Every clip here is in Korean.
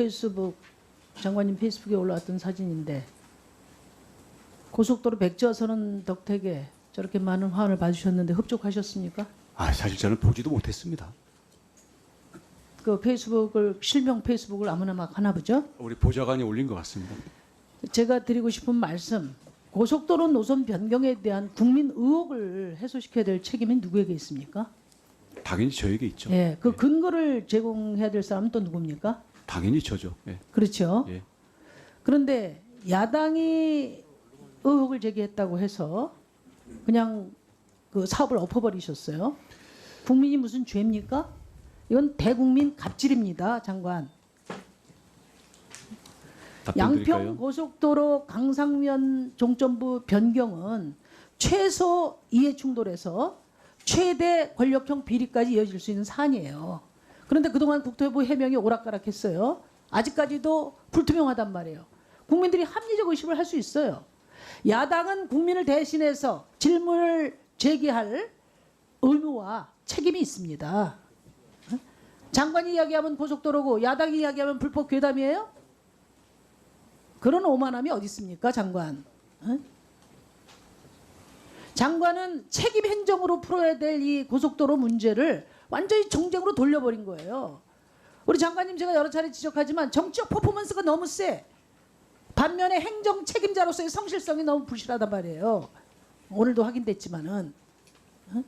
페이스북 장관님 페이스북에 올라왔던 사진인데 고속도로 백지화선은 덕택에 저렇게 많은 화환을 받으셨는데 흡족하셨습니까? 아, 사실 저는 보지도 못했습니다. 그 페이스북을 실명 페이스북을 아무나 막 하나 보죠? 우리 보좌관이 올린 것 같습니다. 제가 드리고 싶은 말씀 고속도로 노선 변경에 대한 국민 의혹을 해소시켜야 될 책임이 누구에게 있습니까? 당연히 저에게 있죠. 예, 그 근거를 제공해야 될 사람은 또 누굽니까? 당연히 저죠. 예. 그렇죠. 예. 그런데 야당이 의혹을 제기했다고 해서 그냥 그 사업을 엎어버리셨어요. 국민이 무슨 죄입니까? 이건 대국민 갑질입니다, 장관. 양평 고속도로 강상면 종점부 변경은 최소 이해 충돌에서 최대 권력형 비리까지 이어질 수 있는 사안이에요. 그런데 그동안 국토부 해명이 오락가락했어요. 아직까지도 불투명하단 말이에요. 국민들이 합리적 의심을 할 수 있어요. 야당은 국민을 대신해서 질문을 제기할 의무와 책임이 있습니다. 어? 장관이 이야기하면 고속도로고 야당이 이야기하면 불법 괴담이에요? 그런 오만함이 어디 있습니까, 장관? 어? 장관은 책임 행정으로 풀어야 될 이 고속도로 문제를 완전히 정쟁으로 돌려버린 거예요. 우리 장관님 제가 여러 차례 지적하지만 정치적 퍼포먼스가 너무 세. 반면에 행정 책임자로서의 성실성이 너무 부실하단 말이에요. 오늘도 확인됐지만은 어?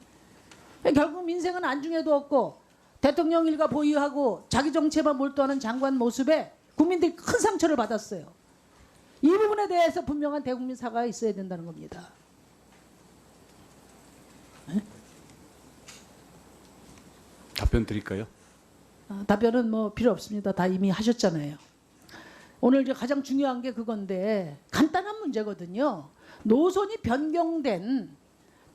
결국 민생은 안중에도 없고 대통령 일가 보유하고 자기 정체만 몰두하는 장관 모습에 국민들이 큰 상처를 받았어요. 이 부분에 대해서 분명한 대국민 사과가 있어야 된다는 겁니다. 답변 드릴까요? 아, 답변은 뭐 필요 없습니다. 다 이미 하셨잖아요. 오늘 이제 가장 중요한 게 그건데 간단한 문제거든요. 노선이 변경된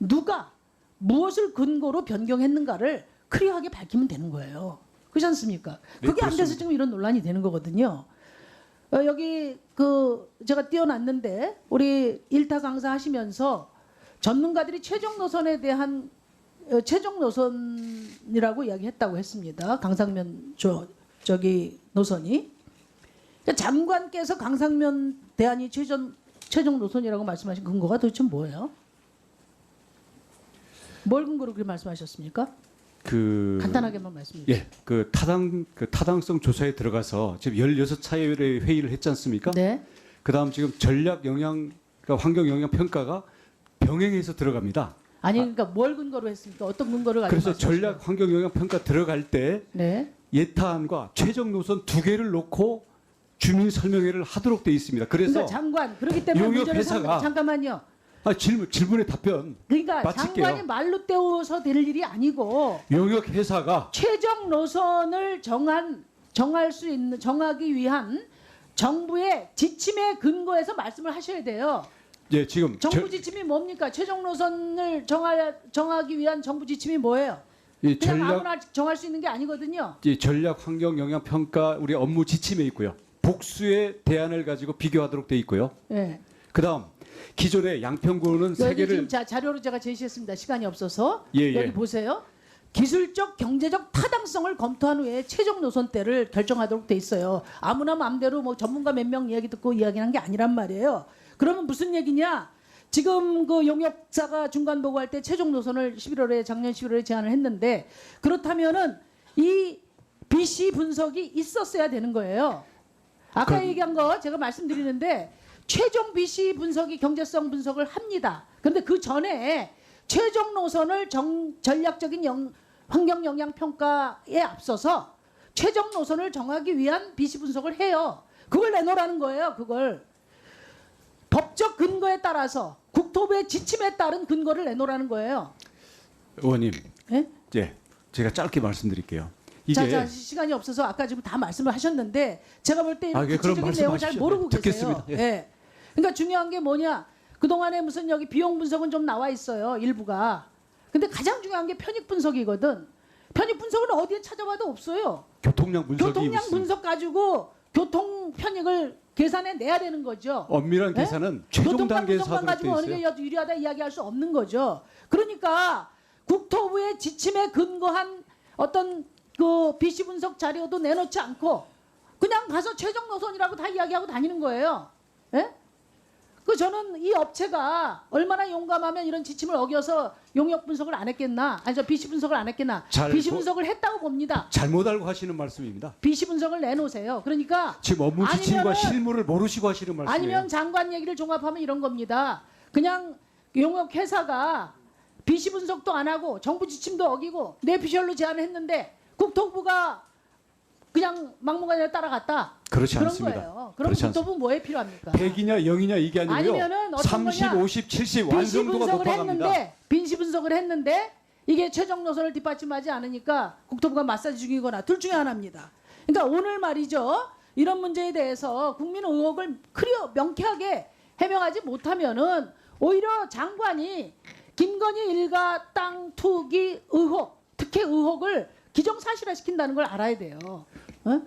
누가 무엇을 근거로 변경했는가를 클리어하게 밝히면 되는 거예요. 그렇지 않습니까? 네, 그게 안 돼서. 지금 이런 논란이 되는 거거든요. 어, 여기 그 제가 띄워놨는데 우리 일타 강사 하시면서 전문가들이 최종 노선에 대한 어, 최종 노선이라고 이야기했다고 했습니다. 강상면 저 저기 노선이 그러니까 장관께서 강상면 대안이 최종 최종 노선이라고 말씀하신 근거가 도대체 뭐예요? 뭘 근거로 그렇게 말씀하셨습니까? 그 간단하게만 말씀해 주세요. 예, 그 타당 그 타당성 조사에 들어가서 지금 16차례 회의를 했지 않습니까? 네. 그다음 지금 전략 영향 그러니까 환경 영향 평가가 병행해서 들어갑니다. 아니 그러니까 뭘 근거로 했습니까? 어떤 근거를 가지고 그래서 전략 환경 영향 평가 들어갈 때? 네. 예타안과 최종 노선 두 개를 놓고 주민 설명회를 하도록 돼 있습니다. 그래서 그러니까 장관 그렇기 때문에 용역 문제를 회사가- 삼- 잠깐만요. 아, 질문 질문의 답변 그러니까 마칠게요. 장관이 말로 때워서 될 일이 아니고 용역 회사가 최종 노선을 정한 정할 수 있는 정하기 위한 정부의 지침에 근거해서 말씀을 하셔야 돼요. 예 지금 정부 저- 지침이 뭡니까? 최종 노선을 정하, 정하기 위한 정부 지침이 뭐예요? 이 그냥 아무나 정할 수 있는 게 아니거든요. 이 전략 환경 영향 평가 우리 업무 지침에 있고요. 복수의 대안을 가지고 비교하도록 돼 있고요. 예. 그다음 기존의 양평구는 세 개를 자, 자료로 제가 제시했습니다. 시간이 없어서 예, 여기 예. 보세요. 기술적 경제적 타당성을 검토한 후에 최종 노선대를 결정하도록 돼 있어요. 아무나 마음대로 뭐 전문가 몇 명 이야기 듣고 이야기한 게 아니란 말이에요. 그러면 무슨 얘기냐? 지금 그 용역사가 중간 보고할 때 최종 노선을 11월에 작년 11월에 제안을 했는데 그렇다면은 이 BC 분석이 있었어야 되는 거예요. 아까 그- 얘기한 거 제가 말씀드리는데 최종 BC 분석이 경제성 분석을 합니다. 그런데 그 전에 최종 노선을 정, 전략적인 영- 환경 영향 평가에 앞서서 최종 노선을 정하기 위한 BC 분석을 해요. 그걸 내놓으라는 거예요. 그걸 법적 근거에 따라서 국토부의 지침에 따른 근거를 내놓으라는 거예요. 의원님, 예? 예, 제가 짧게 말씀드릴게요. 자, 자, 시간이 없어서 아까 지금 다 말씀을 하셨는데 제가 볼때 아, 이런 예, 그럼 구체적인 내용을 잘. 모르고 네, 계세요. 듣겠습니다. 예. 예. 그러니까 중요한 게 뭐냐? 그동안에 무슨 여기 비용 분석은 좀 나와 있어요. 일부가. 근데 가장 중요한 게 편익 분석이거든. 편익 분석은 어디에 찾아봐도 없어요. 교통량 분석이 교통량 있습니다. 분석 가지고 교통 편익을 계산해 내야 되는 거죠. 엄밀한 예? 계산은 최종 단계에서 하도록 가지고 돼 어느. 게 유리하다 이야기할 수 없는 거죠. 그러니까 국토부의 지침에 근거한 어떤 그 BC 분석 자료도 내놓지 않고 그냥 가서 최종 노선이라고 다 이야기하고 다니는 거예요. 예? 그 저는 이 업체가 얼마나 용감하면 이런 지침을 어겨서 용역 분석을 안 했겠나? 아니 저 비시 분석을 안 했겠나? 잘 비시 보- 분석을 했다고 봅니다. 잘못 알고 하시는 말씀입니다. 비시 분석을 내놓으세요. 그러니까 지금 업무 지침과 실무를 모르시고 하시는 말씀이에요. 아니면 장관 얘기를 종합하면 이런 겁니다. 그냥 용역 회사가 비시 분석도 안 하고 정부 지침도 어기고 내피셜로 제안을 했는데 국토부가 그냥 막무가내로 따라갔다. 그렇지 그런 않습니다. 거예요. 그럼 그렇지 국토부 뭐에 필요합니까? 100이냐 0이냐 이게 아니고요. 아니면은 어떤 30, 거냐? 50, 70 빈시 완성도가 분석을 높아갑니다. 했는데 빈시 분석을 했는데 이게 최종 노선을 뒷받침하지 않으니까 국토부가 마사지 중이거나 둘 중에 하나입니다. 그러니까 오늘 말이죠. 이런 문제에 대해서 국민 의혹을 크리어 명쾌하게 해명하지 못하면은 오히려 장관이 김건희 일가 땅 투기 의혹, 특혜 의혹을 기정사실화 시킨다는 걸 알아야 돼요. 어?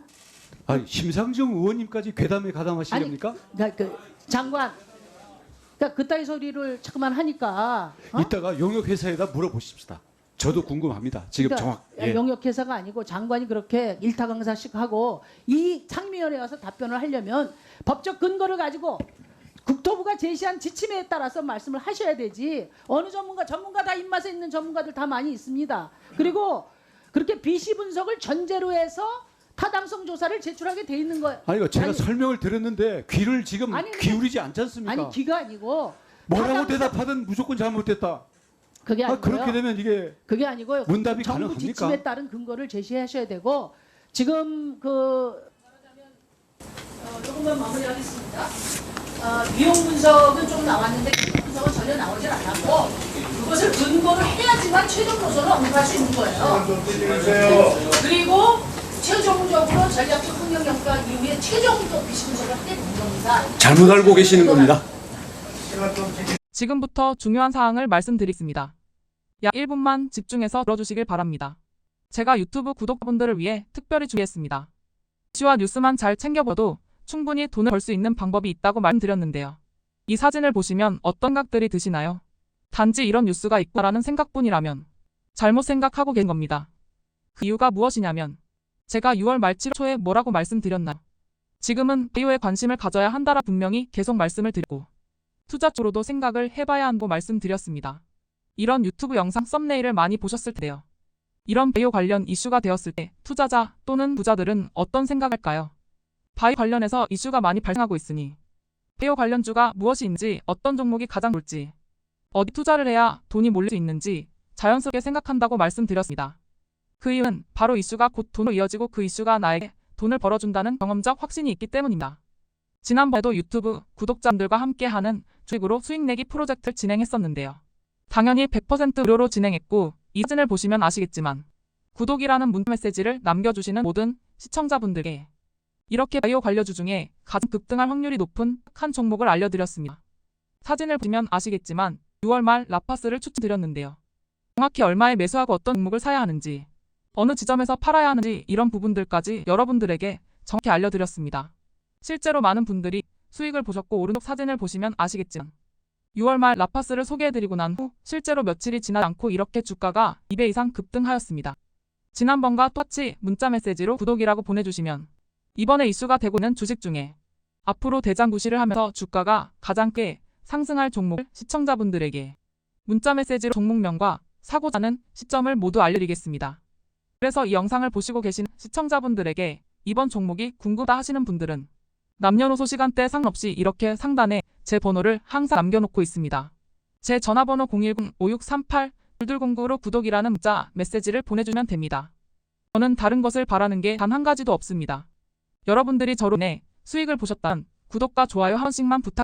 아니, 심상정 의원님까지 괴담에 가담하시렵니까? 그러니까 그 장관, 그러니까 그따위 소리를 자꾸만 하니까 어? 이따가 용역 회사에다 물어보십시다. 저도 궁금합니다. 지금 그러니까 정확. 예. 용역회사가 아니고 장관이 그렇게 일타 강사식 하고 이 상임위원회에 와서 답변을 하려면 법적 근거를 가지고 국토부가 제시한 지침에 따라서 말씀을 하셔야 되지 어느 전문가 전문가 다 입맛에 있는 전문가들 다 많이 있습니다. 그리고 그렇게 비시 분석을 전제로 해서 타당성 조사를 제출하게 돼 있는 거예요. 아니, 제가 아니, 설명을 드렸는데 귀를 지금 아니, 기울이지 않지 않습니까? 아니 귀가 아니고 뭐라고 타당성- 대답하든 무조건 잘못됐다. 그게 아, 아니고요. 그렇게 되면 이게 그게 아니고요. 문답이 정부 가능합니까? 지침에 따른 근거를 제시하셔야 되고 지금 그 어, 조금만 마무리하겠습니다. 어, 비용 분석은 좀 나왔는데 비용 분석은 전혀 나오질 않았고 그것을 근거로 해야지만 최종 노선을 언급할 수 있는 거예요. 그리고 최종적으로 전략적 환경평가 이후에 최종적 하게 된 겁니다. 잘못 알고 계시는 겁니다. 지금부터 중요한 사항을 말씀드리겠습니다. 약 1분만 집중해서 들어주시길 바랍니다. 제가 유튜브 구독자분들을 위해 특별히 준비했습니다. 이슈와 뉴스만 잘 챙겨봐도 충분히 돈을 벌 수 있는 방법이 있다고 말씀드렸는데요. 이 사진을 보시면 어떤 각들이 드시나요? 단지 이런 뉴스가 있구나라는 생각뿐이라면 잘못 생각하고 계신 겁니다. 그 이유가 무엇이냐면 제가 6월 말 7월 초에 뭐라고 말씀드렸나요? 지금은 바이오에 관심을 가져야 한다라 분명히 계속 말씀을 드리고 투자 쪽으로도 생각을 해봐야 한다고 말씀드렸습니다. 이런 유튜브 영상 썸네일을 많이 보셨을 텐데요. 이런 바이오 관련 이슈가 되었을 때 투자자 또는 부자들은 어떤 생각할까요? 바이오 관련해서 이슈가 많이 발생하고 있으니 바이오 관련주가 무엇인지 어떤 종목이 가장 좋을지 어디 투자를 해야 돈이 몰릴 수 있는지 자연스럽게 생각한다고 말씀드렸습니다. 그 이유는 바로 이슈가 곧 돈으로 이어지고 그 이슈가 나에게 돈을 벌어준다는 경험적 확신이 있기 때문입니다. 지난번에도 유튜브 구독자분들과 함께하는 주식으로 수익 내기 프로젝트를 진행했었는데요. 당연히 100% 무료로 진행했고 이 사진을 보시면 아시겠지만 구독이라는 문자 메시지를 남겨주시는 모든 시청자분들께 이렇게 바이오 관련주 중에 가장 급등할 확률이 높은 한 종목을 알려드렸습니다. 사진을 보시면 아시겠지만 6월 말 라파스를 추천드렸는데요. 정확히 얼마에 매수하고 어떤 종목을 사야 하는지 어느 지점에서 팔아야 하는지 이런 부분들까지 여러분들에게 정확히 알려드렸습니다. 실제로 많은 분들이 수익을 보셨고 오른쪽 사진을 보시면 아시겠지만 6월 말 라파스를 소개해드리고 난 후 실제로 며칠이 지나지 않고 이렇게 주가가 2배 이상 급등하였습니다. 지난번과 똑같이 문자 메시지로 구독이라고 보내주시면 이번에 이슈가 되고 있는 주식 중에 앞으로 대장구시를 하면서 주가가 가장 꽤 상승할 종목을 시청자분들에게 문자 메시지로 종목명과 사고자는 시점을 모두 알려드리겠습니다. 그래서 이 영상을 보시고 계신 시청자분들에게 이번 종목이 궁금하다 하시는 분들은 남녀노소 시간대 상관없이 이렇게 상단에 제 번호를 항상 남겨놓고 있습니다. 제 전화번호 010-5638-2209로 구독이라는 문자 메시지를 보내주면 됩니다. 저는 다른 것을 바라는 게 단 한 가지도 없습니다. 여러분들이 저로 인해 수익을 보셨다면 구독과 좋아요 한 번씩만 부탁